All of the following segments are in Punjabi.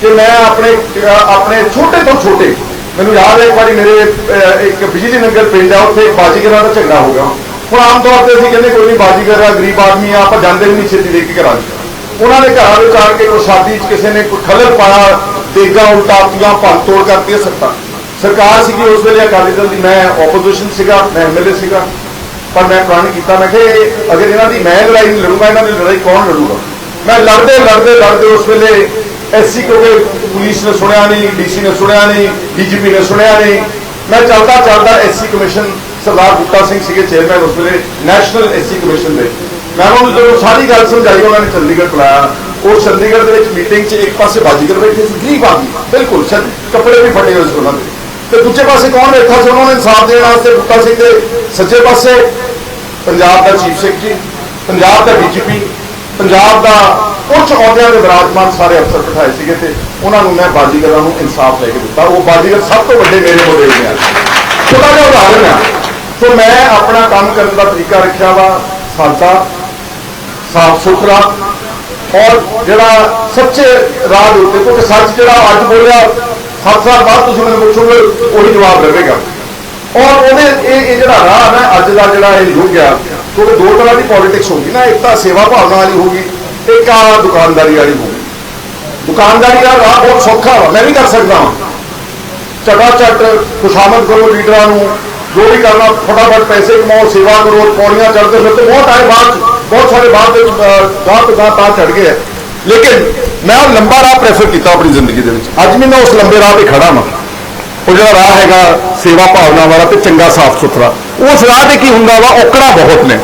ਕਿ ਮੈਂ ਆਪਣੇ ਆਪਣੇ ਛੋਟੇ ਤੋਂ ਛੋਟੇ, ਮੈਨੂੰ ਯਾਦ ਹੈ ਇੱਕ ਵਾਰੀ ਮੇਰੇ ਇੱਕ ਬਿਜਲੀ ਨਗਰ ਪਿੰਡ ਆ, ਉੱਥੇ ਇੱਕ ਬਾਜੀਗਰਾਂ ਦਾ ਝਗੜਾ ਹੋ ਗਿਆ। ਹੁਣ ਆਮ ਤੌਰ ਤੇ ਅਸੀਂ ਕਹਿੰਦੇ ਕੋਈ ਨਹੀਂ, ਬਾਜੀਗਰ ਆ, ਗਰੀਬ ਆਦਮੀ ਆ, ਆਪਾਂ ਜਾਂਦੇ ਵੀ ਨਹੀਂ ਛੇਤੀ ਦੇ ਕੇ ਘਰਾਂ ਉਹਨਾਂ ਦੇ ਘਰਾਂ ਵਿੱਚ ਆ ਕੇ ਕੋਈ ਸ਼ਾਦੀ 'ਚ ਕਿਸੇ ਨੇ ਕੋਈ ਖਲਲ ਪਾਇਆ, ਦੇਗਾ ਉਲਟਾਤੀਆਂ ਭੰਨ ਤੋੜ ਕਰਤੀ ਸੱਤਾ ਸਰਕਾਰ ਸੀਗੀ ਉਸ ਵੇਲੇ ਅਕਾਲੀ ਦਲ ਦੀ, ਮੈਂ ਆਪੋਜੀਸ਼ਨ ਸੀਗਾ, ਮੈਂ ਐਮਐਲਏ ਸੀਗਾ। ਪਰ ਮੈਂ ਪ੍ਰਣ ਕੀਤਾ, ਮੈਂ ਕਿ ਅਗਰ ਇਹਨਾਂ ਦੀ ਮੈਂ ਲੜਾਈ ਨਹੀਂ ਲੜੂਗਾ, ਇਹਨਾਂ ਦੀ ਲੜਾਈ ਕੌਣ ਲੜੂਗਾ? ਮੈਂ ਲੜਦੇ ਲੜਦੇ ਲੜਦੇ ਉਸ ਵੇਲੇ ਐਸਸੀ ਕਿਉਂਕਿ ਪੁਲਿਸ ਨੇ ਸੁਣਿਆ ਨਹੀਂ, ਡੀਸੀ ਨੇ ਸੁਣਿਆ ਨਹੀਂ, ਡੀਜੀਪੀ ਨੇ ਸੁਣਿਆ ਨਹੀਂ। ਮੈਂ ਚੱਲਦਾ ਚੱਲਦਾ ਐਸਸੀ ਕਮਿਸ਼ਨ ਸਰਦਾਰ ਬੁੱਟਾ ਸਿੰਘ ਸੀਗੇ ਚੇਅਰਮੈਨ ਉਸ ਵੇਲੇ ਨੈਸ਼ਨਲ ਐਸਸੀ ਕਮਿਸ਼ਨ ਦੇ। ਮੈਂ ਉਹਨਾਂ ਜਦੋਂ ਸਾਰੀ ਗੱਲ ਸਮਝਾਈ, ਉਹਨਾਂ ਨੇ ਚੰਡੀਗੜ੍ਹ ਬੁਲਾਇਆ। ਉਹ ਚੰਡੀਗੜ੍ਹ ਦੇ ਵਿੱਚ ਮੀਟਿੰਗ 'ਚ ਇੱਕ ਪਾਸੇ ਬਾਜੀਗਰ ਬੈਠੇ ਸੀ, ਗਰੀਬ ਆਦਮੀ। ਬਿਲਕੁਲ ਸ਼ਾਇਦ ਕੱਪੜੇ ਵੀ ਫਟੇ ਹੋਏ ਸੀ ਉਹਨਾਂ ਦੇ। ਤੇ ਦੂਜੇ ਪਾਸੇ ਕੌਣ ਬੈਠਾ ਸੀ? ਉਹਨਾਂ ਨੇ ਇਨਸਾਫ ਦੇਣ ਵਾਸਤੇ ਬੁੱਟਾ ਸਿੰਘ ਦੇ ਸੱਜੇ ਪਾਸੇ, ਪੰਜਾਬ ਦਾ ਚੀਫ ਸੈਕਟਰੀ ਪੰਜਾਬ ਦਾ ਡੀਜੀਪੀ ਪੰਜਾਬ ਦਾ ਉੱਚ ਅਹੁਦਿਆਂ ਦੇ ਵਿਰਾਜਮਾਨ ਸਾਰੇ ਅਫਸਰ ਬਿਠਾਏ ਸੀਗੇ ਤੇ ਉਹਨਾਂ ਨੂੰ ਮੈਂ ਬਾਜੀਗਰਾਂ ਨੂੰ ਇਨਸਾਫ ਲੈ ਕੇ ਦਿੱਤਾ। ਉਹ ਬਾਜੀਗਰ ਸਭ ਤੋਂ ਵੱਡੇ ਮੇਰੇ ਕੋਲ ਨੇ। ਛੋਟਾ ਜਿਹਾ ਉਦਾਹਰਨ ਆ ਸੋ ਮੈਂ ਆਪਣਾ ਕੰਮ ਕਰਨ ਦਾ ਤਰੀਕਾ ਰੱਖਿਆ ਵਾ, ਸਾਦਾ, ਸਾਫ਼ ਸੁਥਰਾ ਔਰ ਜਿਹੜਾ ਸੱਚੇ ਰਾਹ ਦੇ ਉੱਤੇ, ਕਿਉਂਕਿ ਸੱਚ ਜਿਹੜਾ ਅੱਜ ਬੋਲਿਆ 7 ਸਾਲ ਬਾਅਦ ਤੁਸੀਂ ਮੈਨੂੰ ਪੁੱਛੋਗੇ, ਉਹੀ ਜਵਾਬ ਦੇਵੇਗਾ ਔਰ ਉਹਦੇ, ਇਹ ਇਹ ਜਿਹੜਾ ਰਾਹ ਨਾ, ਅੱਜ ਦਾ ਜਿਹੜਾ ਇਹ ਯੁੱਗ ਆ ਕਿਉਂਕਿ ਦੋ ਤਰ੍ਹਾਂ ਦੀ ਪੋਲਿਟਿਕਸ ਹੋਗੀ ਨਾ ਇੱਕ ਤਾਂ ਸੇਵਾ ਭਾਵਨਾ ਵਾਲੀ ਹੋਗੀ ਇੱਕ ਆ ਦੁਕਾਨਦਾਰੀ ਵਾਲੀ ਹੋਗੀ ਦੁਕਾਨਦਾਰੀ ਦਾ ਰਾਹ ਬਹੁਤ ਸੌਖਾ ਵਾ ਮੈਂ ਵੀ ਕਰ ਸਕਦਾ ਹਾਂ ਚਟਾ ਚਟ ਖੁਸ਼ਾਮਦ ਕਰੋ ਲੀਡਰਾਂ ਨੂੰ ਜੋ ਵੀ ਕਰਨਾ ਫਟਾਫਟ ਪੈਸੇ ਕਮਾਓ ਸੇਵਾ ਕਰੋ ਪੌੜੀਆਂ ਚੜ੍ਹਦੇ ਫਿਰ ਤੇ ਬਹੁਤ ਆਏ ਬਾਅਦ 'ਚ, ਬਹੁਤ ਸਾਰੇ ਬਾਅਦ ਦੇ ਗਾਹ ਤੋਂ ਗਾਹ ਤਾਂ ਚੜ ਗਏ ਆ। ਲੇਕਿਨ ਮੈਂ ਲੰਬਾ ਰਾਹ ਪ੍ਰੈਫਰ ਕੀਤਾ ਆਪਣੀ ਜ਼ਿੰਦਗੀ ਦੇ ਵਿੱਚ। ਅੱਜ ਵੀ ਮੈਂ ਉਸ ਲੰਬੇ ਰਾਹ ਤੇ ਖੜਾ ਹਾਂ ਉਹ ਜਿਹੜਾ ਰਾਹ ਹੈਗਾ ਸੇਵਾ ਭਾਵਨਾ ਵਾਲਾ ਤੇ ਚੰਗਾ ਸਾਫ਼ ਸੁਥਰਾ, ਉਸ ਰਾਹ ਤੇ ਕੀ ਹੁੰਦਾ ਵਾ? ਔਕੜਾਂ ਬਹੁਤ ਨੇ,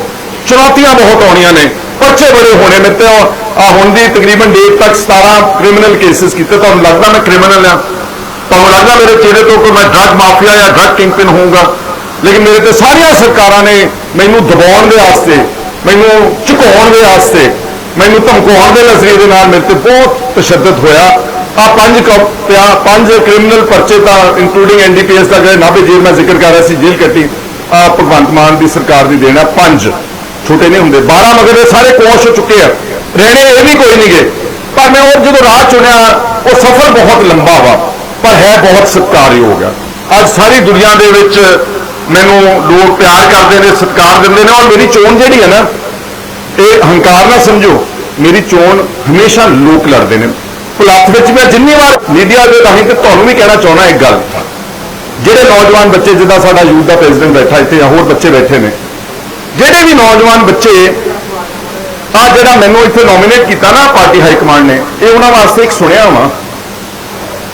ਚੁਣੌਤੀਆਂ ਬਹੁਤ ਆਉਣੀਆਂ ਨੇ, ਪਰਚੇ ਬੜੇ ਹੋਣੇ ਨੇ ਤੇ ਆ ਹੁਣ ਦੀ ਤਕਰੀਬਨ ਡੇਟ ਤੱਕ 17 ਕ੍ਰਿਮੀਨਲ ਕੇਸਿਸ ਕੀਤੇ, ਤੁਹਾਨੂੰ ਲੱਗਦਾ ਮੈਂ ਕ੍ਰਿਮੀਨਲ ਆ ਤੁਹਾਨੂੰ ਲੱਗਦਾ ਮੇਰੇ ਚਿਹਰੇ ਤੋਂ ਕਿ ਮੈਂ ਡਰੱਗ ਮਾਫੀਆ ਜਾਂ ਡਰੱਗ ਕਿੰਗਪਿਨ ਹੋਊਗਾ? ਲੇਕਿਨ ਮੇਰੇ ਤੇ ਸਾਰੀਆਂ ਸਰਕਾਰਾਂ ਨੇ ਮੈਨੂੰ ਦਬਾਉਣ ਦੇ ਵਾਸਤੇ, ਮੈਨੂੰ ਝੁਕਾਉਣ ਦੇ ਵਾਸਤੇ, ਮੈਨੂੰ ਧਮਕਾਉਣ ਦੇ ਨਜ਼ਰੀਏ ਦੇ ਨਾਲ ਮੇਰੇ ਤੇ ਬਹੁਤ ਤਸ਼ੱਦਦ ਹੋਇਆ। ਆ ਪੰਜ ਕ- ਪਿਆ ਪੰਜ ਕ੍ਰਿਮੀਨਲ ਪਰਚੇ ਤਾਂ ਇੰਕਲੂਡਿੰਗ ਐਨਡੀਪੀਐਸ ਦਾ ਜਿਹੜਾ ਨਾਭੇ ਜੇਲ੍ਹ ਮੈਂ ਜ਼ਿਕਰ ਕਰ ਰਿਹਾ ਸੀ, ਜੇਲ੍ਹ ਕੱਟੀ ਆ ਭਗਵੰਤ ਮਾਨ ਦੀ ਸਰਕਾਰ ਦੀ ਦੇਣਾ ਪੰਜ। ਛੋਟੇ ਨਹੀਂ ਹੁੰਦੇ 12 ਮਗਰ ਦੇ ਸਾਰੇ ਕੋਸ਼ ਹੋ ਚੁੱਕੇ ਆ। ਰਹਿਣੇ ਇਹ ਵੀ ਕੋਈ ਨਹੀਂ ਗਏ ਪਰ ਮੈਂ ਉਹ ਜਦੋਂ ਰਾਹ ਚੁਣਿਆ, ਉਹ ਸਫ਼ਰ ਬਹੁਤ ਲੰਬਾ ਵਾ, ਪਰ ਹੈ ਬਹੁਤ ਸਤਿਕਾਰਯੋਗ ਆ। ਅੱਜ ਸਾਰੀ ਦੁਨੀਆ ਦੇ ਵਿੱਚ ਮੈਨੂੰ ਲੋਕ ਪਿਆਰ ਕਰਦੇ ਨੇ, ਸਤਿਕਾਰ ਦਿੰਦੇ ਨੇ, ਔਰ ਮੇਰੀ ਚੋਣ ਜਿਹੜੀ ਹੈ ਨਾ, ਇਹ ਹੰਕਾਰ ਨਾ ਸਮਝੋ, ਮੇਰੀ ਚੋਣ ਹਮੇਸ਼ਾ ਲੋਕ ਲੜਦੇ ਨੇ। ਭੁਲੱਥ ਵਿੱਚ ਮੈਂ ਜਿੰਨੀ ਵਾਰ ਮੀਡੀਆ ਦੇ ਰਾਹੀਂ ਤੇ ਤੁਹਾਨੂੰ ਵੀ ਕਹਿਣਾ ਚਾਹੁੰਦਾ ਇੱਕ ਗੱਲ। ਜਿਹੜੇ ਨੌਜਵਾਨ ਬੱਚੇ, ਜਿੱਦਾਂ ਸਾਡਾ ਯੂਥ ਦਾ ਪ੍ਰੈਜ਼ੀਡੈਂਟ ਬੈਠਾ ਇੱਥੇ ਜਾਂ ਹੋਰ ਬੱਚੇ ਬੈਠੇ ਨੇ, ਜਿਹੜੇ ਵੀ ਨੌਜਵਾਨ ਬੱਚੇ, ਆ ਜਿਹੜਾ ਮੈਨੂੰ ਇੱਥੇ ਨੋਮੀਨੇਟ ਕੀਤਾ ਨਾ ਪਾਰਟੀ ਹਾਈ ਕਮਾਂਡ ਨੇ, ਇਹ ਉਹਨਾਂ ਵਾਸਤੇ ਇੱਕ ਸੁਣਿਆ ਵਾ।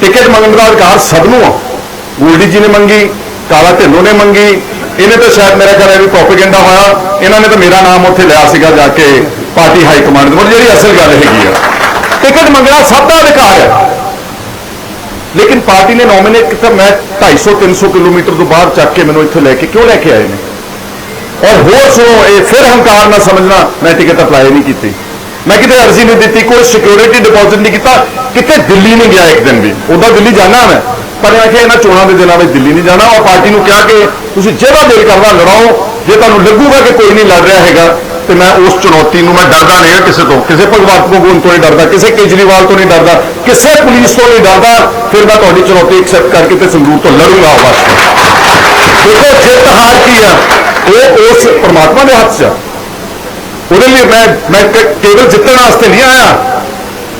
ਟਿਕਟ ਮੰਗਣ ਦਾ ਅਧਿਕਾਰ ਸਭ ਨੂੰ ਆ। ਗੋਲਡੀ ਜੀ ਨੇ ਮੰਗੀ, ਕਾਲਾ ਢਿੱਲੋਂ ਨੇ ਮੰਗੀ। ਇਹਨੇ ਤਾਂ ਸ਼ਾਇਦ ਮੇਰਾ ਘਰ ਹੈ ਵੀ ਪ੍ਰੋਪੇਗੈਂਡਾ ਹੋਇਆ। ਇਹਨਾਂ ਨੇ ਤਾਂ ਮੇਰਾ ਨਾਮ ਉੱਥੇ ਲਿਆ ਸੀਗਾ ਜਾ ਕੇ ਪਾਰਟੀ ਹਾਈ ਕਮਾਂਡ ਦੇ। ਕੋਲ ਜਿਹੜੀ ਅਸਲ ਗੱਲ ਹੈਗੀ ਆ ਟਿਕਟ ਮੰਗਣਾ ਸਭ ਦਾ ਅਧਿਕਾਰ ਹੈ। ਲੇਕਿਨ ਪਾਰਟੀ ਨੇ ਨੋਮੀਨੇਟ ਕੀਤਾ, ਮੈਂ 250 300 ਕਿਲੋਮੀਟਰ ਤੋਂ ਬਾਹਰ ਚੱਕ ਕੇ ਮੈਨੂੰ ਇੱਥੇ ਲੈ ਕੇ ਕਿਉਂ ਲੈ ਕੇ ਆਏ ਨੇ? ਔਰ ਹੋਰ ਸੁਣੋ, ਇਹ ਫਿਰ ਹੰਕਾਰ ਨਾ ਸਮਝਣਾ, ਮੈਂ ਟਿਕਟ ਅਪਲਾਈ ਨਹੀਂ ਕੀਤੀ। ਮੈਂ ਕਿਤੇ ਅਰਜ਼ੀ ਨਹੀਂ ਦਿੱਤੀ, ਕੋਈ ਸਿਕਿਉਰਿਟੀ ਡਿਪੋਜ਼ਿਟ ਨਹੀਂ ਕੀਤਾ, ਕਿਤੇ ਦਿੱਲੀ ਨਹੀਂ ਗਿਆ ਇੱਕ ਦਿਨ ਵੀ। ਉਹਦਾ ਦਿੱਲੀ ਜਾਣਾ ਮੈਂ, ਪਰ ਮੈਂ ਕਿਹਾ ਇਹਨਾਂ ਚੋਣਾਂ ਦੇ ਦਿਨਾਂ ਵਿੱਚ ਦਿੱਲੀ ਨਹੀਂ ਜਾਣਾ, ਔਰ ਪਾਰਟੀ ਨੂੰ ਕਿਹਾ ਕਿ ਤੁਸੀਂ ਜਿਹੜਾ ਦਿਲ ਕਰਦਾ ਲੜਾਓ। ਜੇ ਤੁਹਾਨੂੰ ਲੱਗੂਗਾ ਕਿ ਕੋਈ ਨਹੀਂ ਲੜ ਰਿਹਾ ਹੈਗਾ ਤੇ ਮੈਂ ਉਸ ਚੁਣੌਤੀ ਨੂੰ ਮੈਂ ਡਰਦਾ ਨਹੀਂ ਹਾਂ ਕਿਸੇ ਤੋਂ। ਕਿਸੇ ਭਗਵੰਤ ਮਾਨ ਤੋਂ ਨਹੀਂ ਡਰਦਾ, ਕਿਸੇ ਕੇਜਰੀਵਾਲ ਤੋਂ ਨਹੀਂ ਡਰਦਾ, ਕਿਸੇ ਪੁਲਿਸ ਤੋਂ ਨਹੀਂ ਡਰਦਾ। ਫਿਰ ਮੈਂ ਤੁਹਾਡੀ ਚੁਣੌਤੀ ਐਕਸੈਪਟ ਕਰਕੇ ਤੇ ਸੰਗਰੂਰ ਤੋਂ ਲੜੂਗਾ ਉਹ ਵਾਸਤੇ ਦੇਖੋ ਜਿੱਤ ਹਾਰ ਕੀ ਆ? ਉਹ ਉਸ ਪਰਮਾਤਮਾ ਦੇ ਹੱਥ 'ਚ ਆ। ਉਹਦੇ ਲਈ ਮੈਂ ਮੈਂ ਕੇਵਲ ਜਿੱਤਣ ਵਾਸਤੇ ਨਹੀਂ ਆਇਆ।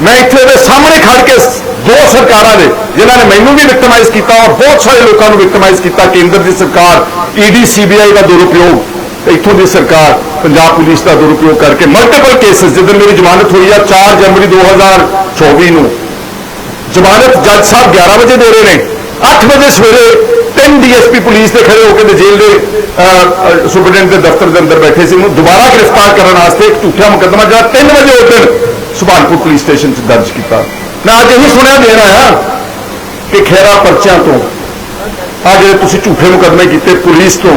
ਮੈਂ ਇੱਥੇ ਦੇ ਸਾਹਮਣੇ ਖੜ ਕੇ ਦੋ ਸਰਕਾਰਾਂ ਨੇ ਜਿਨ੍ਹਾਂ ਨੇ ਮੈਨੂੰ ਵੀ ਵਿਕਟਮਾਈਜ਼ ਕੀਤਾ ਔਰ ਬਹੁਤ ਸਾਰੇ ਲੋਕਾਂ ਨੂੰ ਵਿਕਟਮਾਈਜ਼ ਕੀਤਾ, ਕੇਂਦਰ ਦੀ ਸਰਕਾਰ ਈਡੀ ਸੀਬੀਆਈ ਦਾ ਦੁਰਉਪਯੋਗ। ਇੱਥੋਂ ਦੀ ਸਰਕਾਰ ਪੰਜਾਬ ਪੁਲਿਸ ਦਾ ਦੁਰਉਪਯੋਗ ਕਰਕੇ ਮਲਟੀਪਲ ਕੇਸਿਸ ਜਿੱਦਣ ਮੇਰੀ ਜ਼ਮਾਨਤ ਹੋਈ ਆ 4 ਜਨਵਰੀ 2024 ਨੂੰ। ਜ਼ਮਾਨਤ ਜੱਜ ਸਾਹਿਬ 11 ਵਜੇ ਦੇ ਰਹੇ ਨੇ। 8 ਵਜੇ ਸਵੇਰੇ ਤਿੰਨ ਡੀਐਸਪੀ ਪੁਲਿਸ ਦੇ ਖੜੇ ਹੋ ਕੇ ਤੇ ਜੇਲ੍ਹ ਦੇ ਸੁਪਰਡੈਂਟ ਦੇ ਦਫ਼ਤਰ ਦੇ ਅੰਦਰ ਬੈਠੇ ਸੀ। ਉਹਨੂੰ ਦੁਬਾਰਾ ਗ੍ਰਿਫਤਾਰ ਕਰਨ ਵਾਸਤੇ ਇੱਕ ਝੂਠਾ ਮੁਕੱਦਮਾ ਜਿਹੜਾ 3 ਵਜੇ ਉਸ ਦਿਨ ਸੁਭਾਨਪੁਰ ਪੁਲਿਸ ਸਟੇਸ਼ਨ 'ਚ ਦਰਜ ਕੀਤਾ। ਮੈਂ ਅੱਜ ਇਹੀ ਸੁਣਿਆ ਦੇਣ ਆਇਆ ਕਿ ਖੇਰਾ ਪਰਚਿਆਂ ਤੋਂ, ਆ ਜਿਹੜੇ ਤੁਸੀਂ ਝੂਠੇ ਮੁਕੱਦਮੇ ਕੀਤੇ ਪੁਲਿਸ ਤੋਂ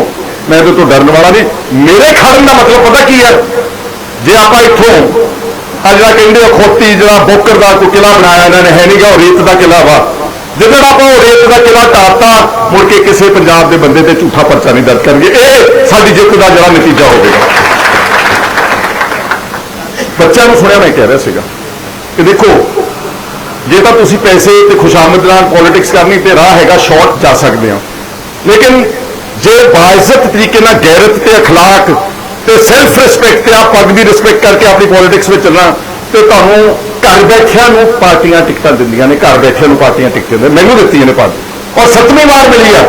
ਮੈਂ ਇਹਦੇ ਤੋਂ ਡਰਨ ਵਾਲਾ ਨਹੀਂ। ਮੇਰੇ ਖੜਨ ਦਾ ਮਤਲਬ ਪਤਾ ਕੀ ਹੈ? ਜੇ ਆਪਾਂ ਇੱਥੋਂ ਆ ਜਿਹੜਾ ਕਹਿੰਦੇ ਆ ਖੋਤੀ ਜਿਹੜਾ ਬੋਕਰ ਦਾ ਕੋਈ ਕਿਲਾ ਬਣਾਇਆ ਇਹਨਾਂ ਨੇ, ਹੈ ਨਹੀਂਗਾ ਉਹ ਰੇਤ ਦਾ ਕਿਲਾ ਵਾ। ਜਦੋਂ ਆਪਾਂ ਉਹ ਰੇਤ ਦਾ ਕਿਲਾ ਢਾਤਾ ਮੁੜ ਕੇ ਕਿਸੇ ਪੰਜਾਬ ਦੇ ਬੰਦੇ ਤੇ ਝੂਠਾ ਪਰਚਾ ਨਹੀਂ ਦਰਜ ਕਰਨਗੇ। ਇਹ ਸਾਡੀ ਜਿੱਤ ਦਾ ਜਿਹੜਾ ਨਤੀਜਾ ਹੋਵੇਗਾ ਬੱਚਿਆਂ ਨੂੰ ਸੁਣਿਆ ਮੈਂ ਕਹਿ ਰਿਹਾ ਸੀਗਾ ਕਿ ਦੇਖੋ, ਜੇ ਤਾਂ ਤੁਸੀਂ ਪੈਸੇ ਤੇ ਖੁਸ਼ਾਮਦ ਨਾਲ ਪੋਲਿਟਿਕਸ ਕਰਨੀ ਤੇ ਰਾਹ ਹੈਗਾ ਸ਼ਾਰਟ ਜਾ ਸਕਦੇ ਹੋ। ਲੇਕਿਨ ਜੇ ਬਾਇਜ਼ਤ ਤਰੀਕੇ ਨਾਲ ਗੈਰਤ ਤੇ ਅਖਲਾਕ ਤੇ ਸੈਲਫ ਰਿਸਪੈਕਟ ਤੇ ਆਪ ਪੱਗ ਦੀ ਰਿਸਪੈਕਟ ਕਰਕੇ ਆਪਣੀ ਪੋਲਿਟਿਕਸ ਵਿੱਚ ਚੱਲਣਾ ਤੇ ਤੁਹਾਨੂੰ ਘਰ ਬੈਠਿਆਂ ਨੂੰ ਪਾਰਟੀਆਂ ਟਿਕਟਾਂ ਦਿੰਦੀਆਂ ਨੇ, ਘਰ ਬੈਠਿਆਂ ਨੂੰ ਪਾਰਟੀਆਂ ਟਿਕਟਾਂ ਦਿੰਦੇ ਮੈਨੂੰ ਦਿੱਤੀਆਂ ਨੇ ਪੱਗ। ਔਰ ਸੱਤਵੀਂ ਵਾਰ ਮਿਲੀ ਆ।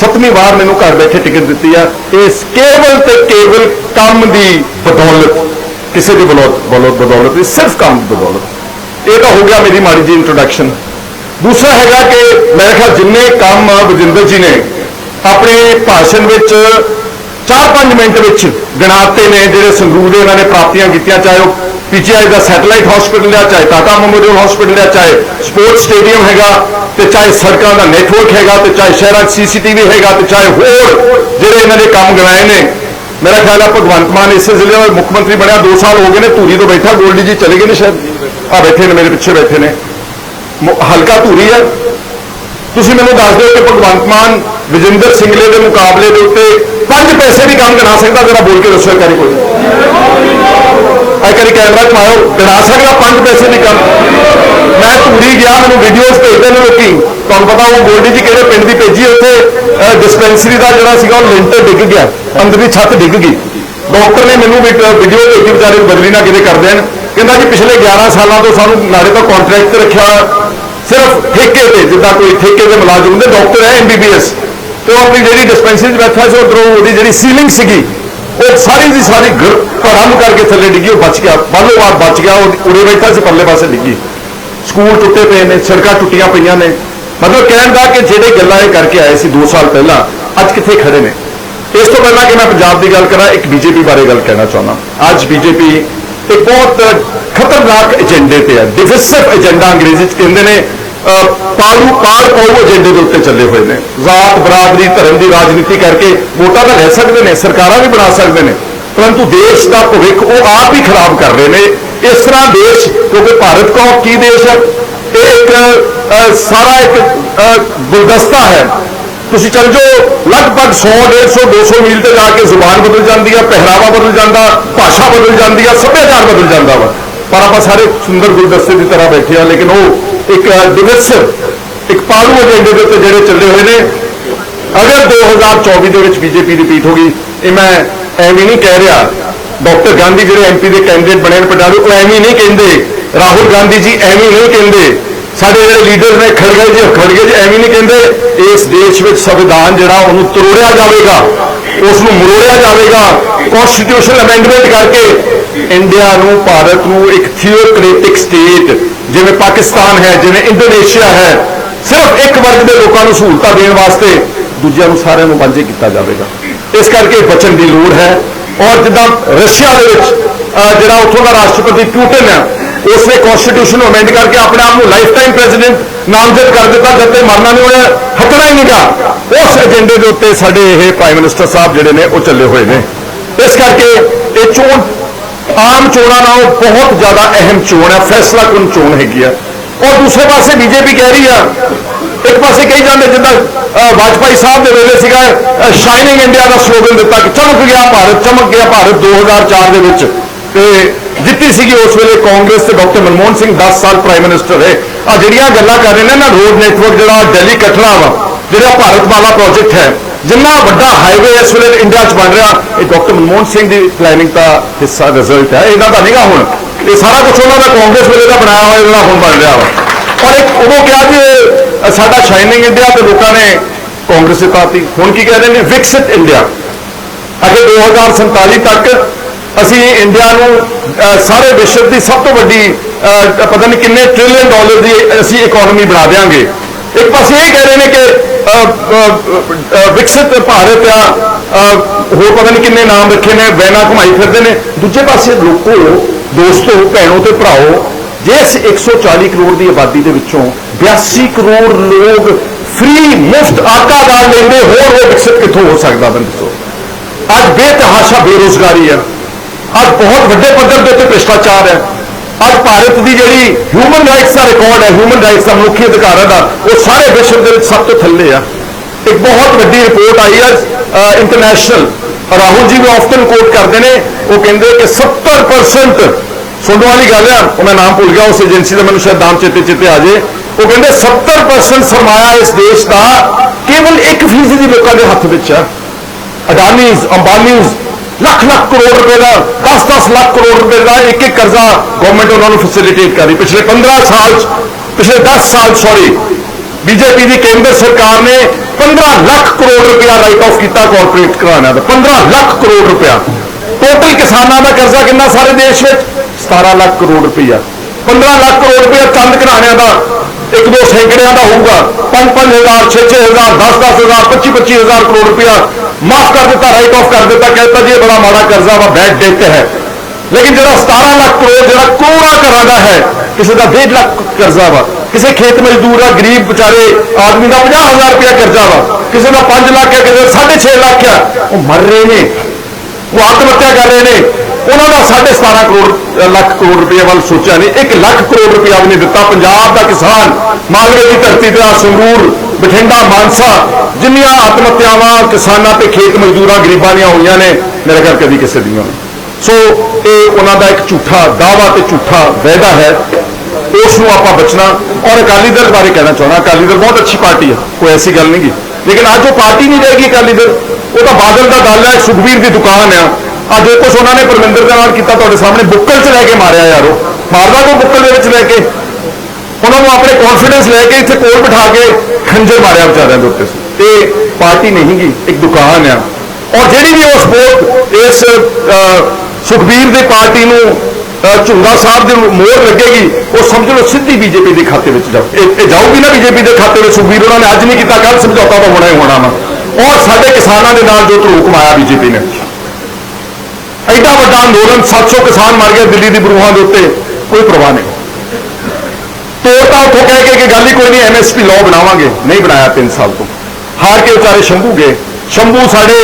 ਸੱਤਵੀਂ ਵਾਰ ਮੈਨੂੰ ਘਰ ਬੈਠੇ ਟਿਕਟ ਦਿੱਤੀ ਆ। ਇਸ ਕੇਵਲ ਤੇ ਕੇਵਲ ਕੰਮ ਦੀ ਬਦੌਲਤ, ਕਿਸੇ ਦੀ ਬਲੌਤ ਬਲੌਤ ਬਦੌਲਤ ਨਹੀਂ, ਸਿਰਫ ਕੰਮ ਦੀ ਬਦੌਲਤ। ਇਹ ਤਾਂ ਹੋ ਗਿਆ ਮੇਰੀ ਮਾੜੀ ਜੀ ਇੰਟਰੋਡਕਸ਼ਨ ਦੂਸਰਾ ਹੈਗਾ ਕਿ ਮੇਰੇ ਖਿਆਲ ਜਿੰਨੇ ਕੰਮ ਵਜਿੰਦਰ ਜੀ ਨੇ ਆਪਣੇ ਭਾਸ਼ਣ ਵਿੱਚ 4-5 ਮਿੰਟ ਵਿੱਚ ਗਿਣਾਤੇ ਨੇ ਜਿਹੜੇ ਸੰਗਰੂਰ ਦੇ ਉਹਨਾਂ ਨੇ ਪ੍ਰਾਪਤੀਆਂ ਕੀਤੀਆਂ, ਚਾਹੇ ਉਹ ਪੀਜੀਆਈ ਦਾ ਸੈਟੇਲਾਈਟ ਹਸਪੀਟਲ ਹੈ ਚਾਹੇ ਟਾਟਾ ਮੈਮੋਰੀਅਲ ਹਸਪੀਟਲ ਹੈ ਚਾਹੇ ਸਪੋਰਟਸ ਸਟੇਡੀਅਮ ਹੈਗਾ ਤੇ ਚਾਹੇ ਸੜਕਾਂ ਦਾ ਨੈਟਵਰਕ ਹੈਗਾ ਤੇ ਚਾਹੇ ਸ਼ਹਿਰਾਂ 'ਚ ਸੀਸੀਟੀਵੀ ਹੈਗਾ ਤੇ ਚਾਹੇ ਹੋਰ ਜਿਹੜੇ ਇਹਨਾਂ ਨੇ ਕੰਮ ਗਣਾਏ ਨੇ। ਮੇਰਾ ਖਿਆਲ ਹੈ ਭਗਵੰਤ ਮਾਨ ਇਸੇ ਜ਼ਿਲ੍ਹੇ ਦਾ ਮੁੱਖ ਮੰਤਰੀ ਬਣਿਆ 2 ਸਾਲ ਹੋ ਗਏ ਨੇ, ਧੂਰੀ ਤੋਂ ਬੈਠਾ, ਗੋਲਡੀ ਜੀ ਚਲੇ ਗਏ ਨੇ ਸ਼ਾਇਦ। ਆ ਬੈਠੇ ਨੇ, ਮੇਰੇ ਪਿੱਛੇ ਬੈਠੇ ਨੇ। ਹਲਕਾ ਧੂਰੀ ਹੈ। ਤੁਸੀਂ ਮੈਨੂੰ ਦੱਸ ਦਿਓ ਕਿ ਭਗਵੰਤ ਮਾਨ ਵਿਜੇਂਦਰ ਸਿੰਘਲੇ ਦੇ ਮੁਕਾਬਲੇ ਦੇ ਉੱਤੇ 5 ਪੈਸੇ ਵੀ ਕੰਮ ਕਰਾ ਸਕਦਾ ਜਰਾ ਬੋਲ ਕੇ ਦੱਸੋ ਇੱਕ ਕੋਈ। ਆਈ ਕਰੀ ਕੈਮਰਾ ਘਮਾਓ ਕਰਾ ਸਕਦਾ 5 ਪੈਸੇ ਵੀ ਕੰਮ। ਮੈਂ ਧੂਰੀ ਗਿਆ ਮੈਨੂੰ ਵੀਡੀਓਜ਼ ਭੇਜਦੇ ਨੇ ਲੋਕੀ। ਤੁਹਾਨੂੰ ਪਤਾ ਉਹ ਗੋਲਡੀ ਜੀ ਕਿਹੜੇ ਪਿੰਡ ਦੀ ਭੇਜੀ ਉੱਥੇ ਡਿਸਪੈਂਸਰੀ ਦਾ ਜਿਹੜਾ ਸੀਗਾ ਉਹ ਲਿੰਟਰ ਡਿੱਗ ਗਿਆ। ਅੰਦਰਲੀ ਛੱਤ ਡਿੱਗ ਗਈ। ਡਾਕਟਰ ਨੇ ਮੈਨੂੰ ਵੀਡੀਓ ਭੇਜੀ ਵਿਚਾਰੇ ਬਦਲੀ ਨਾ ਕਿਤੇ ਕਰ ਦੇਣ। ਕਹਿੰਦਾ ਜੀ ਪਿਛਲੇ 11 ਸਾਲਾਂ ਤੋਂ ਸਾਨੂੰ ਨਾਲੇ ਤਾਂ ਕੰਟਰੈਕਟ ਤੇ ਰੱਖਿਆ ਹੋਇਆ, ਸਿਰਫ ਠੇਕੇ ਤੇ ਜਿੱਦਾਂ ਕੋਈ ਠੇਕੇ ਦੇ ਮੁਲਾਜ਼ਮ ਹੁੰਦੇ ਡਾਕਟਰ ਹੈ ਐਮਬੀਬੀਐਸ ਤੇ ਉਹ ਆਪਣੀ ਜਿਹੜੀ ਡਿਸਪੈਂਸਰੀ 'ਚ ਬੈਠਾ ਸੀ, ਉਧਰੋਂ ਉਹਦੀ ਜਿਹੜੀ ਸੀਲਿੰਗ ਸੀਗੀ, ਉਹ ਸਾਰੀ ਦੀ ਸਾਰੀ ਭਰਮ ਕਰਕੇ ਥੱਲੇ ਡਿੱਗੀ, ਉਹ ਬਚ ਗਿਆ। ਬਾਲੋ ਬਾਰ ਬਚ ਗਿਆ, ਉਹ ਉਰੇ ਬੈਠਾ ਸੀ ਪੱਲੇ ਪਾਸੇ ਡਿੱਗੀ। ਸਕੂਲ ਟੁੱਟੇ ਪਏ ਨੇ, ਸੜਕਾਂ ਟੁੱਟੀਆਂ ਪਈਆਂ ਨੇ। ਮਤਲਬ ਕਹਿਣ ਦਾ ਕਿ ਜਿਹੜੇ ਗੱਲਾਂ ਇਹ ਕਰਕੇ ਆਏ ਸੀ 2 ਸਾਲ ਪਹਿਲਾਂ, ਅੱਜ ਕਿੱਥੇ ਖੜੇ ਨੇ? ਇਸ ਤੋਂ ਪਹਿਲਾਂ ਕਿ ਮੈਂ ਪੰਜਾਬ ਦੀ ਗੱਲ ਕਰਾਂ, ਇੱਕ ਬੀਜੇਪੀ ਬਾਰੇ ਗੱਲ ਕਹਿਣਾ ਚਾਹੁੰਦਾ। ਅੱਜ ਬੀਜੇਪੀ ਇੱਕ ਬਹੁਤ ਖਤਰਨਾਕ ਏਜੰਡੇ ਤੇ ਹੈ ਡਿਫੈਂਸਿਵ ਏਜੰਡਾ ਅੰਗਰੇਜ਼ੀ ਚ ਕਹਿੰਦੇ ਨੇ ਪਾਲੂ ਪਾਲ ਪਾਉ ਏਜੰਡੇ ਦੇ ਉੱਤੇ ਚੱਲੇ ਹੋਏ ਨੇ। ਜ਼ਾਤ, ਬਰਾਦਰੀ, ਧਰਮ ਦੀ ਰਾਜਨੀਤੀ ਕਰਕੇ ਵੋਟਾਂ ਤਾਂ ਲੈ ਸਕਦੇ ਨੇ, ਸਰਕਾਰਾਂ ਵੀ ਬਣਾ ਸਕਦੇ ਨੇ। ਪਰੰਤੂ ਦੇਸ਼ ਦਾ ਭਵਿੱਖ ਉਹ ਆਪ ਹੀ ਖਰਾਬ ਕਰ ਰਹੇ ਨੇ। ਇਸ ਤਰ੍ਹਾਂ ਦੇਸ਼, ਕਿਉਂਕਿ ਭਾਰਤ ਕੋ ਕੀ ਦੇਸ਼ ਹੈ? ਇਹ ਇੱਕ ਸਾਰਾ ਇੱਕ ਗੁਲਦਸਤਾ ਹੈ। ਤੁਸੀਂ ਚੱਲ ਜਾਓ, ਲਗਭਗ 100 150 200 ਮੀਲ ਤੇ ਜਾ ਕੇ ਜ਼ੁਬਾਨ ਬਦਲ ਜਾਂਦੀ ਹੈ ਪਹਿਰਾਵਾ ਬਦਲ ਜਾਂਦਾ, ਭਾਸ਼ਾ ਬਦਲ ਜਾਂਦੀ ਹੈ ਸੱਭਿਆਚਾਰ ਬਦਲ ਜਾਂਦਾ ਵਾ। ਪਰ ਆਪਾਂ ਸਾਰੇ ਸੁੰਦਰ ਗੁਲਦਸਤੇ ਦੀ ਤਰ੍ਹਾਂ ਬੈਠੇ ਆ ਲੇਕਿਨ ਉਹ ਇੱਕ ਡਿਵਰਸਿਵ ਇੱਕ ਪਾਲੂ ਏਜੰਡੇ ਦੇ ਉੱਤੇ ਜਿਹੜੇ ਚੱਲੇ ਹੋਏ ਨੇ। ਅਗਰ 2024 ਦੇ ਵਿੱਚ ਬੀਜੇਪੀ ਰਿਪੀਟ ਹੋ ਗਈ, ਇਹ ਮੈਂ ਐਵੇਂ ਨਹੀਂ ਕਹਿ ਰਿਹਾ। ਡਾਕਟਰ ਗਾਂਧੀ ਜਿਹੜੇ ਐਮਪੀ ਦੇ ਕੈਂਡੀਡੇਟ ਬਣੇ ਨੇ ਪਟਿਆਲੇ, ਉਹ ਐਵੇਂ ਨਹੀਂ ਕਹਿੰਦੇ। ਰਾਹੁਲ ਗਾਂਧੀ ਜੀ ਐਵੇਂ ਨਹੀਂ ਕਹਿੰਦੇ। ਸਾਡੇ ਜਿਹੜੇ ਲੀਡਰ ਨੇ ਖੜਗੇ ਜੀ ਖੜਗੇ ਜੀ, ਐਵੇਂ ਨਹੀਂ ਕਹਿੰਦੇ। ਇਸ ਦੇਸ਼ ਵਿੱਚ ਸੰਵਿਧਾਨ ਜਿਹੜਾ, ਉਹਨੂੰ ਤਰੋੜਿਆ ਜਾਵੇਗਾ। ਉਸ ਨੂੰ ਮਰੋੜਿਆ ਜਾਵੇਗਾ। ਕਨਸਟੀਟਿਊਸ਼ਨ ਅਮੈਂਡਮੈਂਟ ਕਰਕੇ ਇੰਡੀਆ ਨੂੰ, ਭਾਰਤ ਨੂੰ ਇੱਕ ਥਿਓਕ੍ਰੈਟਿਕ ਸਟੇਟ ਜਿਵੇਂ ਪਾਕਿਸਤਾਨ ਹੈ, ਜਿਵੇਂ ਇੰਡੋਨੇਸ਼ੀਆ ਹੈ, ਸਿਰਫ ਇੱਕ ਵਰਗ ਦੇ ਲੋਕਾਂ ਨੂੰ ਸਹੂਲਤਾਂ ਦੇਣ ਵਾਸਤੇ ਦੂਜਿਆਂ ਨੂੰ ਸਾਰਿਆਂ ਨੂੰ ਵਾਂਝੇ ਕੀਤਾ ਜਾਵੇਗਾ। ਇਸ ਕਰਕੇ ਬਚਣ ਦੀ ਲੋੜ ਹੈ। ਔਰ ਜਿੱਦਾਂ ਰਸ਼ੀਆ ਦੇ ਵਿੱਚ ਜਿਹੜਾ ਉੱਥੋਂ ਦਾ ਰਾਸ਼ਟਰਪਤੀ ਪੁਟਿਨ ਹੈ ਉਸਨੇ ਕਨਸਟੀਟਿਊਸ਼ਨ ਨੂੰ ਅਮੈਂਡ ਕਰਕੇ ਆਪਣੇ ਆਪ ਨੂੰ ਲਾਈਫ ਟਾਈਮ ਪ੍ਰੈਜ਼ੀਡੈਂਟ ਨਾਮਜ਼ਦ ਕਰ ਦਿੱਤਾ, ਜਦ ਤੇ ਮਰਨਾ ਨਹੀਂ ਉਹਨੇ ਹਟਣਾ ਹੀ ਨਹੀਂਗਾ। ਉਸ ਏਜੰਡੇ ਦੇ ਉੱਤੇ ਸਾਡੇ ਇਹ ਪ੍ਰਾਈਮ ਮਿਨਿਸਟਰ ਸਾਹਿਬ ਜਿਹੜੇ ਨੇ, ਉਹ ਚੱਲੇ ਹੋਏ ਨੇ। ਇਸ ਕਰਕੇ ਇਹ ਚੋਣ ਆਮ ਚੋਣਾਂ ਨਾਲੋਂ ਬਹੁਤ ਜ਼ਿਆਦਾ ਅਹਿਮ ਚੋਣ ਹੈ, ਫੈਸਲਾ ਕੁਨ ਚੋਣ ਹੈਗੀ ਆ? ਔਰ ਦੂਸਰੇ ਪਾਸੇ ਬੀਜੇਪੀ ਕਹਿ ਰਹੀ ਆ, ਇੱਕ ਪਾਸੇ ਕਹੀ ਜਾਂਦੇ ਜਿੱਦਾਂ ਵਾਜਪਾਈ ਸਾਹਿਬ ਦੇ ਵੇਲੇ ਸੀਗਾ ਸ਼ਾਈਨਿੰਗ ਇੰਡੀਆ ਦਾ ਸਲੋਗਨ ਦਿੱਤਾ ਕਿ ਚਮਕ ਗਿਆ ਭਾਰਤ, ਚਮਕ ਗਿਆ ਭਾਰਤ 2004 ਦੇ ਵਿੱਚ। ਤੇ ਜਿੱਤੀ ਸੀਗੀ ਉਸ ਵੇਲੇ ਕਾਂਗਰਸ ਤੇ ਡਾਕਟਰ ਮਨਮੋਹਨ ਸਿੰਘ 10 ਸਾਲ ਪ੍ਰਾਈਮ ਮਿਨਿਸਟਰ ਰਹੇ। ਆ ਜਿਹੜੀਆਂ ਗੱਲਾਂ ਕਰ ਰਹੇ ਨੇ ਨਾ ਰੋਡ ਨੈਟਵਰਕ ਜਿਹੜਾ ਦਿੱਲੀ ਕਟੜਾ ਵਾ, ਜਿਹੜਾ ਭਾਰਤ ਵਾਲਾ ਪ੍ਰੋਜੈਕਟ ਹੈ ਜਿੰਨਾ ਵੱਡਾ ਹਾਈਵੇ ਇਸ ਵੇਲੇ ਇੰਡੀਆ 'ਚ ਬਣ ਰਿਹਾ, ਇਹ ਡਾਕਟਰ ਮਨਮੋਹਨ ਸਿੰਘ ਦੀ ਪਲੈਨਿੰਗ ਦਾ ਹਿੱਸਾ ਰਿਜ਼ਲਟ ਹੈ। ਇਹਨਾਂ ਦਾ ਨਹੀਂਗਾ ਹੁਣ। ਇਹ ਸਾਰਾ ਕੁਝ ਉਹਨਾਂ ਦਾ ਕਾਂਗਰਸ ਵੇਲੇ ਦਾ ਬਣਾਇਆ ਹੋਇਆ, ਜਿਹੜਾ ਹੁਣ ਬਣ ਰਿਹਾ ਵਾ। ਪਰ ਇੱਕ ਉਦੋਂ ਕਿਹਾ ਕਿ ਸਾਡਾ ਸ਼ਾਈਨਿੰਗ ਇੰਡੀਆ ਤੇ ਲੋਕਾਂ ਨੇ ਕਾਂਗਰਸ ਦੇ ਪਾਰਟੀ, ਹੁਣ ਕੀ ਕਹਿ ਰਹੇ ਨੇ? ਵਿਕਸਿਤ ਇੰਡੀਆ ਅਗੇ 2047 ਤੱਕ ਅਸੀਂ ਇੰਡੀਆ ਨੂੰ ਸਾਰੇ ਵਿਸ਼ਵ ਦੀ ਸਭ ਤੋਂ ਵੱਡੀ ਪਤਾ ਨਹੀਂ ਕਿੰਨੇ ਟ੍ਰਿਲੀਅਨ ਡਾਲਰ ਦੀ ਅਸੀਂ ਇਕਨੋਮੀ ਬਣਾ ਦੇਵਾਂਗੇ ਇੱਕ ਪਾਸੇ ਇਹ ਕਹਿ ਰਹੇ ਨੇ ਕਿ ਵਿਕਸਿਤ ਭਾਰਤ ਆ ਹੋਰ ਪਤਾ ਨਹੀਂ ਕਿੰਨੇ ਨਾਮ ਰੱਖੇ ਨੇ, ਵੈਨਾ ਘੁਮਾਈ ਫਿਰਦੇ ਨੇ। ਦੂਜੇ ਪਾਸੇ ਲੋਕੋ, ਦੋਸਤੋ, ਭੈਣੋ ਤੇ ਭਰਾਓ ਜਿਸ 140 ਕਰੋੜ ਦੀ ਆਬਾਦੀ ਦੇ ਵਿੱਚੋਂ 82 ਕਰੋੜ ਲੋਕ ਫ੍ਰੀ ਮੁਫਤ ਆਟਾ ਦਾਲ ਲੈਂਦੇ, ਹੋਰ ਉਹ ਵਿਕਸਿਤ ਕਿੱਥੋਂ ਹੋ ਸਕਦਾ ਬੰਦ ਦੱਸੋ? ਅੱਜ ਬੇਤਹਾਸ਼ਾ ਬੇਰੋਜ਼ਗਾਰੀ ਹੈ ਅੱਜ ਬਹੁਤ ਵੱਡੇ ਪੱਧਰ ਦੇ ਉੱਤੇ ਭ੍ਰਿਸ਼ਟਾਚਾਰ ਹੈ ਅੱਜ ਭਾਰਤ ਦੀ ਜਿਹੜੀ ਹਿਊਮਨ ਰਾਈਟਸ ਦਾ ਰਿਕਾਰਡ ਹੈ ਹਿਊਮਨ ਰਾਈਟਸ ਦਾ ਮਨੁੱਖੀ ਅਧਿਕਾਰਾਂ ਦਾ ਉਹ ਸਾਰੇ ਵਿਸ਼ਵ ਦੇ ਵਿੱਚ ਸਭ ਤੋਂ ਥੱਲੇ ਆ। ਇੱਕ ਬਹੁਤ ਵੱਡੀ ਰਿਪੋਰਟ ਆਈ ਹੈ ਇੰਟਰਨੈਸ਼ਨਲ ਰਾਹੁਲ ਜੀ ਵੀ ਆਫਟਨ ਕੋਟ ਕਰਦੇ ਨੇ, ਉਹ ਕਹਿੰਦੇ ਕਿ 70% ਸੁਣਨ ਵਾਲੀ ਗੱਲ ਆ, ਉਹ ਮੈਂ ਨਾਮ ਭੁੱਲ ਗਿਆ, ਉਸ ਏਜੰਸੀ ਦਾ ਮੈਨੂੰ ਸ਼ਾਇਦ ਨਾਮ ਚੇਤੇ ਚੇਤੇ ਆ ਜੇ ਉਹ ਕਹਿੰਦੇ 70% ਸਰਮਾਇਆ ਇਸ ਦੇਸ਼ ਦਾ ਕੇਵਲ 1% ਲੋਕਾਂ ਦੇ ਹੱਥ ਵਿੱਚ ਆ। ਅਡਾਨੀਜ਼ ਅੰਬਾਨੀਜ਼ ਲੱਖ ਲੱਖ ਕਰੋੜ ਰੁਪਏ ਦਾ 10-10 ਲੱਖ ਕਰੋੜ ਰੁਪਏ ਦਾ ਇੱਕ ਇੱਕ ਕਰਜ਼ਾ ਗਵਰਨਮੈਂਟ ਉਹਨਾਂ ਨੂੰ ਫੈਸਿਲਿਟੇਟ ਕਰ ਰਹੀ। ਪਿਛਲੇ 15 ਸਾਲ 'ਚ, ਪਿਛਲੇ 10 ਸਾਲ ਸੌਰੀ ਬੀਜੇਪੀ ਦੀ ਕੇਂਦਰ ਸਰਕਾਰ ਨੇ 15 ਲੱਖ ਕਰੋੜ ਰੁਪਇਆ ਰਾਈਟ ਆਫ ਕੀਤਾ ਕਾਰਪੋਰੇਟ ਘਰਾਣਿਆਂ ਦਾ 15 ਲੱਖ ਕਰੋੜ ਰੁਪਇਆ। ਟੋਟਲ ਕਿਸਾਨਾਂ ਦਾ ਕਰਜ਼ਾ ਕਿੰਨਾ ਸਾਰੇ ਦੇਸ਼ ਵਿੱਚ? 17 ਲੱਖ ਕਰੋੜ ਰੁਪਇਆ। 15 ਲੱਖ ਕਰੋੜ ਰੁਪਇਆ ਚੰਦ ਘਰਾਣਿਆਂ ਦਾ, ਇੱਕ ਦੋ ਸੈਂਕੜਿਆਂ ਦਾ ਹੋਊਗਾ। 5-5000 6-6000 10-10000 25-25000 ਕਰੋੜ ਰੁਪਇਆ ਮਾਫ ਕਰ ਦਿੱਤਾ ਰਾਈਟ ਆਫ ਕਰ ਦਿੱਤਾ ਕਹਿੰਦਾ ਜੀ, ਇਹ ਬੜਾ ਮਾੜਾ ਕਰਜ਼ਾ ਵਾ ਬੈਡ ਡੈਟ ਹੈ। ਲੇਕਿਨ ਜਿਹੜਾ 17 ਲੱਖ ਕਰੋੜ, ਜਿਹੜਾ ਕਰੋੜਾਂ ਘਰਾਂ ਦਾ ਹੈ, ਕਿਸੇ ਦਾ 1.5 ਲੱਖ ਕਰਜ਼ਾ ਵਾ, ਕਿਸੇ ਖੇਤ ਮਜ਼ਦੂਰ ਦਾ ਗਰੀਬ ਵਿਚਾਰੇ, ਆਦਮੀ ਦਾ 50000 ਰੁਪਇਆ ਕਰਜ਼ਾ ਵਾ, ਕਿਸੇ ਦਾ 5 ਲੱਖ ਹੈ ਕਿਸੇ ਦਾ 6.5 ਲੱਖ ਆ, ਉਹ ਮਰ ਰਹੇ ਨੇ, ਉਹ ਆਤਮ ਹੱਤਿਆ ਕਰ ਰਹੇ ਨੇ। ਉਹਨਾਂ ਦਾ 17.5 ਕਰੋੜ ਲੱਖ ਕਰੋੜ ਰੁਪਏ ਵੱਲ ਸੋਚਿਆ ਨਹੀਂ 1 ਲੱਖ ਕਰੋੜ ਰੁਪਇਆ ਵੀ ਨਹੀਂ ਦਿੱਤਾ। ਪੰਜਾਬ ਦਾ ਕਿਸਾਨ, ਮਾਲਵੇ ਦੀ ਧਰਤੀ ਤੇ ਆ, ਸੰਗਰੂਰ ਬਠਿੰਡਾ ਮਾਨਸਾ, ਜਿੰਨੀਆਂ ਆਤਮ ਹੱਤਿਆਵਾਂ ਕਿਸਾਨਾਂ ਤੇ ਖੇਤ ਮਜ਼ਦੂਰਾਂ, ਗਰੀਬਾਂ ਦੀਆਂ ਹੋਈਆਂ ਨੇ, ਮੇਰੇ ਘਰ ਕਦੀ ਕਿਸੇ ਦੀਆਂ ਸੋ ਇਹ ਉਹਨਾਂ ਦਾ ਇੱਕ ਝੂਠਾ ਦਾਵਾ ਤੇ ਝੂਠਾ ਵਾਅਦਾ ਹੈ। ਉਸ ਨੂੰ ਆਪਾਂ ਬਚਣਾ। ਔਰ ਅਕਾਲੀ ਦਲ ਬਾਰੇ ਕਹਿਣਾ ਚਾਹੁੰਦਾ। ਅਕਾਲੀ ਦਲ ਬਹੁਤ ਅੱਛੀ ਪਾਰਟੀ ਹੈ। ਕੋਈ ਐਸੀ ਗੱਲ ਨਹੀਂ ਗੀ। ਲੇਕਿਨ ਅੱਜ ਉਹ ਪਾਰਟੀ ਨਹੀਂ ਰਹੇਗੀ ਅਕਾਲੀ ਦਲ। ਉਹ ਤਾਂ ਬਾਦਲ ਦਾ ਦਲ ਹੈ, ਸੁਖਬੀਰ ਦੀ ਦੁਕਾਨ ਆ ਅੱਜ ਜੋ ਕੁਛ ਉਹਨਾਂ ਨੇ ਪਰਮਿੰਦਰ ਦੇ ਨਾਲ ਕੀਤਾ, ਤੁਹਾਡੇ ਸਾਹਮਣੇ ਬੁੱਕਲ 'ਚ ਲੈ ਕੇ ਮਾਰਿਆ ਯਾਰੋ ਮਾਰਦਾ ਕੋ ਬੁੱਕਲ ਦੇ ਵਿੱਚ ਲੈ ਕੇ? ਉਹਨਾਂ ਨੂੰ ਆਪਣੇ ਕੌਨਫੀਡੈਂਸ ਲੈ ਕੇ ਇੱਥੇ ਕੋਲ ਬਿਠਾ ਕੇ ਖੰਜਰ ਮਾਰਿਆ ਵਿਚਾਰਿਆਂ ਦੇ ਉੱਤੇ ਇਹ ਪਾਰਟੀ ਨਹੀਂ ਗਈ ਇੱਕ ਦੁਕਾਨ ਆ। ਔਰ ਜਿਹੜੀ ਵੀ ਉਸ ਵੋਟ ਇਸ ਸੁਖਬੀਰ ਦੀ ਪਾਰਟੀ ਨੂੰ ਅਹ, ਝੁੰਗਾ ਸਾਹਿਬ ਦੇ ਨੂੰ ਮੋਹਰ ਲੱਗੇਗੀ ਉਹ ਸਮਝ ਲਓ ਸਿੱਧੀ ਬੀਜੇਪੀ ਦੇ ਖਾਤੇ ਵਿੱਚ ਜਾਓ ਇਹ ਜਾਊਗੀ ਨਾ ਬੀਜੇਪੀ ਦੇ ਖਾਤੇ ਵਿੱਚ ਸੁਖਬੀਰ ਉਹਨਾਂ ਨੇ ਅੱਜ ਨਹੀਂ ਕੀਤਾ ਕੱਲ ਸਮਝੌਤਾ ਤਾਂ ਹੋਣਾ ਹੀ ਹੋਣਾ ਵਾ। ਔਰ ਸਾਡੇ ਕਿਸਾਨਾਂ ਦੇ ਨਾਲ ਜੋ ਧਰੂਕ ਮਾਇਆ ਬੀਜੇਪੀ ਨੇ। ਐਡਾ ਵੱਡਾ ਅੰਦੋਲਨ 700 ਕਿਸਾਨ ਮਰ ਗਏ ਦਿੱਲੀ ਦੀ ਬਰੂਹਾਂ ਦੇ ਉੱਤੇ ਕੋਈ ਪਰਵਾਹ ਨਹੀਂ। ਤੋੜ ਤਾਂ ਉੱਥੋਂ ਕਹਿ ਕੇ ਕਿ ਗੱਲ ਹੀ ਕੋਈ ਨਹੀਂ ਐਮਐਸਪੀ ਲਾਅ ਬਣਾਵਾਂਗੇ। ਨਹੀਂ ਬਣਾਇਆ 3 ਸਾਲ ਤੋਂ। ਹਾਰ ਕੇ ਵਿਚਾਰੇ ਸ਼ੰਭੂ ਗਏ। ਸ਼ੰਭੂ ਸਾਡੇ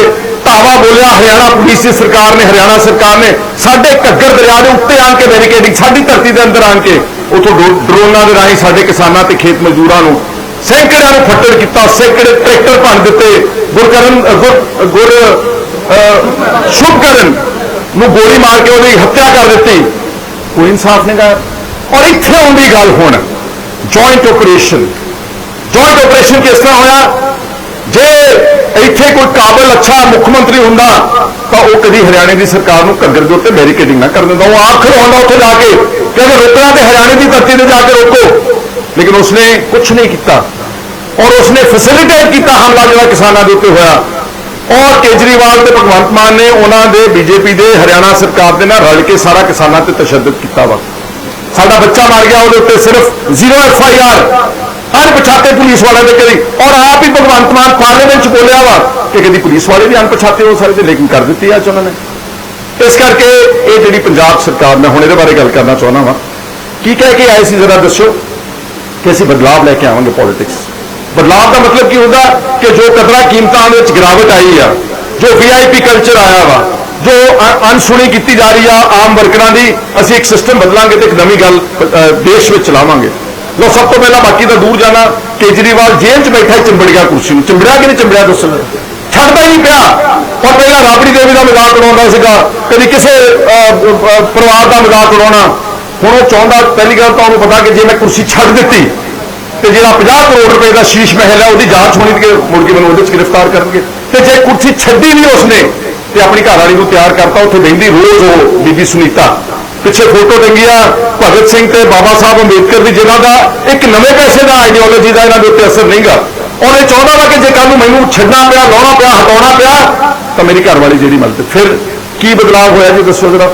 ਧਾਵਾ ਬੋਲਿਆ, ਹਰਿਆਣਾ ਪੁਲਿਸ ਦੀ ਸਰਕਾਰ ਨੇ, ਹਰਿਆਣਾ ਸਰਕਾਰ ਨੇ ਸਾਡੇ ਘੱਗਰ ਦਰਿਆ ਦੇ ਉੱਤੇ ਆਣ ਕੇ ਬੈਰੀਕੇਡਿੰਗ ਸਾਡੀ ਧਰਤੀ ਦੇ ਅੰਦਰ ਆਣ ਕੇ ਉੱਥੋਂ ਡਰੋਨਾਂ ਦੇ ਰਾਹੀਂ ਸਾਡੇ ਕਿਸਾਨਾਂ ਤੇ ਖੇਤ ਮਜ਼ਦੂਰਾਂ ਨੂੰ ਸੈਂਕੜਿਆਂ ਨੂੰ ਫੱਟੜ ਕੀਤਾ, ਸੈਂਕੜੇ ਟਰੈਕਟਰ ਭੰਨ ਦਿੱਤੇ, ਗੁਰਕਰਨ ਗੁਰ ਗੁਰ ਸ਼ੁਭਕਰਨ ਨੂੰ ਗੋਲੀ ਮਾਰ ਕੇ ਉਹਦੀ ਹੱਤਿਆ ਕਰ ਦਿੱਤੀ। ਕੋਈ ਇਨਸਾਫ ਨਹੀਂ ਗਾ। ਔਰ ਇੱਥੇ ਆਉਂਦੀ ਗੱਲ ਹੁਣ। ਜੁਆਇੰਟ ਆਪਰੇਸ਼ਨ ਜੁਆਇੰਟ ਆਪਰੇਸ਼ਨ ਕਿਸ ਤਰ੍ਹਾਂ ਹੋਇਆ? ਜੇ ਇੱਥੇ ਕੋਈ ਕਾਬਲ ਅੱਛਾ ਮੁੱਖ ਮੰਤਰੀ ਹੁੰਦਾ, ਤਾਂ ਉਹ ਕਦੀ ਹਰਿਆਣੇ ਦੀ ਸਰਕਾਰ ਨੂੰ ਘੱਗਰ ਦੇ ਉੱਤੇ ਬੈਰੀਕੇਡਿੰਗ ਨਾ ਕਰ ਦਿੰਦਾ। ਉਹ ਆਪ ਆਉਂਦਾ ਉੱਥੇ ਜਾ ਕੇ ਕਹਿੰਦੇ ਰੋਕਣਾ ਤੇ ਹਰਿਆਣੇ ਦੀ ਧਰਤੀ ਤੇ ਜਾ ਕੇ ਰੋਕੋ। ਲੇਕਿਨ ਉਸਨੇ ਕੁਝ ਨਹੀਂ ਕੀਤਾ। ਔਰ ਉਸਨੇ ਫੈਸਿਲਿਟੇਟ ਕੀਤਾ ਹਮਲਾ ਜਿਹੜਾ ਕਿਸਾਨਾਂ ਦੇ ਉੱਤੇ ਹੋਇਆ। ਔਰ ਕੇਜਰੀਵਾਲ ਤੇ ਭਗਵੰਤ ਮਾਨ ਨੇ ਉਹਨਾਂ ਦੇ ਬੀਜੇਪੀ ਦੇ ਹਰਿਆਣਾ ਸਰਕਾਰ ਦੇ ਨਾਲ ਰਲ ਕੇ ਸਾਰਾ ਕਿਸਾਨਾਂ ਤੇ ਤਸ਼ੱਦਦ ਕੀਤਾ ਵਾ। ਸਾਡਾ ਬੱਚਾ ਮਰ ਗਿਆ, ਉਹਦੇ ਉੱਤੇ ਸਿਰਫ ਜ਼ੀਰੋ ਐਫ ਆਈ ਆਰ। ਅਣਪਛਾਤੇ ਪੁਲਿਸ ਵਾਲਿਆਂ ਦੇ ਕਰੀ ਔਰ ਆਪ ਹੀ ਭਗਵੰਤ ਮਾਨ ਪਾਰਲੀਮੈਂਟ ਚ ਬੋਲਿਆ ਵਾ ਕਿ ਕਦੀ ਪੁਲਿਸ ਵਾਲੇ ਵੀ ਅਣਪਛਾਤੇ ਹੋ ਸਕਦੇ, ਲੇਕਿਨ ਕਰ ਦਿੱਤੀ ਅੱਜ ਉਹਨਾਂ ਨੇ। ਇਸ ਕਰਕੇ ਇਹ ਜਿਹੜੀ ਪੰਜਾਬ ਸਰਕਾਰ, ਮੈਂ ਹੁਣ ਇਹਦੇ ਬਾਰੇ ਗੱਲ ਕਰਨਾ ਚਾਹੁੰਦਾ ਵਾਂ। ਕੀ ਕਹਿ ਕੇ ਆਏ ਸੀ, ਜ਼ਰਾ ਦੱਸੋ ਕਿ ਅਸੀਂ ਬਦਲਾਵ ਲੈ ਕੇ ਆਵਾਂਗੇ ਪੋਲਿਟਿਕਸ ਬਦਲਾਵ ਦਾ ਮਤਲਬ ਕੀ ਹੁੰਦਾ ਕਿ ਜੋ ਕਦਰਾਂ ਕੀਮਤਾਂ ਦੇ ਵਿੱਚ ਗਿਰਾਵਟ ਆਈ ਆ, ਜੋ ਵੀਆਈਪੀ ਕਲਚਰ ਆਇਆ ਵਾ ਜੋ ਅ- ਅਣਸੁਣੀ ਕੀਤੀ ਜਾ ਰਹੀ ਆ ਆਮ ਵਰਕਰਾਂ ਦੀ, ਅਸੀਂ ਇੱਕ ਸਿਸਟਮ ਬਦਲਾਂਗੇ ਤੇ ਇੱਕ ਨਵੀਂ ਗੱਲ ਦੇਸ਼ ਵਿੱਚ ਚਲਾਵਾਂਗੇ। ਲੋ ਸਭ ਤੋਂ ਪਹਿਲਾਂ ਬਾਕੀ ਦਾ ਦੂਰ ਜਾਣਾ, ਕੇਜਰੀਵਾਲ ਜੇਲ੍ਹ 'ਚ ਬੈਠਾ ਹੀ ਚਿੰਬੜ ਗਿਆ ਕੁਰਸੀ ਨੂੰ। ਚਿੰਬੜਿਆ ਕਿ ਨਹੀਂ ਚਿੰਬੜਿਆ ਦੱਸੋ ਛੱਡਦਾ ਹੀ ਨਹੀਂ ਪਿਆ। ਔਰ ਪਹਿਲਾਂ ਰਾਬੜੀ ਦੇਵੀ ਦਾ ਮਜ਼ਾਕ ਉਡਾਉਂਦਾ ਸੀਗਾ, ਕਦੀ ਕਿਸੇ ਪਰਿਵਾਰ ਦਾ ਮਜ਼ਾਕ ਉਡਾਉਣਾ। ਹੁਣ ਉਹ ਚਾਹੁੰਦਾ, ਪਹਿਲੀ ਗੱਲ ਤਾਂ ਉਹਨੂੰ ਪਤਾ ਕਿ ਜੇ ਮੈਂ ਕੁਰਸੀ ਛੱਡ ਦਿੱਤੀ, ਤੇ ਜਿਹੜਾ 50 ਕਰੋੜ ਰੁਪਏ ਦਾ ਸ਼ੀਸ਼ ਮਹਿਲ ਹੈ, ਉਹਦੀ ਜਾਂਚ ਹੋਣੀ ਤੇ ਮੁੜ ਕੇ ਮੈਨੂੰ ਉਹਦੇ 'ਚ ਗ੍ਰਿਫਤਾਰ ਕਰਨਗੇ। ਤੇ ਜੇ ਕੁਰਸੀ ਛੱਡੀ ਨਹੀਂ ਉਸਨੇ ਤੇ ਆਪਣੀ ਘਰ ਵਾਲੀ ਨੂੰ ਤਿਆਰ ਕਰਤਾ, ਉੱਥੇ ਬਹਿੰਦੀ ਰੋਜ਼ ਉਹ ਬੀਬੀ ਸੁਨੀਤਾ। ਪਿੱਛੇ ਫੋਟੋ ਟੰਗੀ ਆ ਭਗਤ ਸਿੰਘ ਤੇ ਬਾਬਾ ਸਾਹਿਬ ਅੰਬੇਦਕਰ ਦੀ, ਜਿਨ੍ਹਾਂ ਦਾ ਇੱਕ ਨਵੇਂ ਪੈਸੇ ਦਾ ਆਈਡੀਓਲੋਜੀ ਦਾ ਇਹਨਾਂ ਦੇ ਉੱਤੇ ਅਸਰ ਨਹੀਂਗਾ। ਔਰ ਇਹ ਚਾਹੁੰਦਾ ਵਾ ਕਿ ਜੇ ਕੱਲ ਨੂੰ ਮੈਨੂੰ ਛੱਡਣਾ ਪਿਆ, ਲਾਉਣਾ ਪਿਆ, ਹਟਾਉਣਾ ਪਿਆ, ਤਾਂ ਮੇਰੀ ਘਰ ਵਾਲੀ ਜਿਹੜੀ ਮਦਦ ਫਿਰ ਕੀ ਬਦਲਾਅ ਹੋਇਆ ਜੀ, ਦੱਸੋ ਜਰਾ।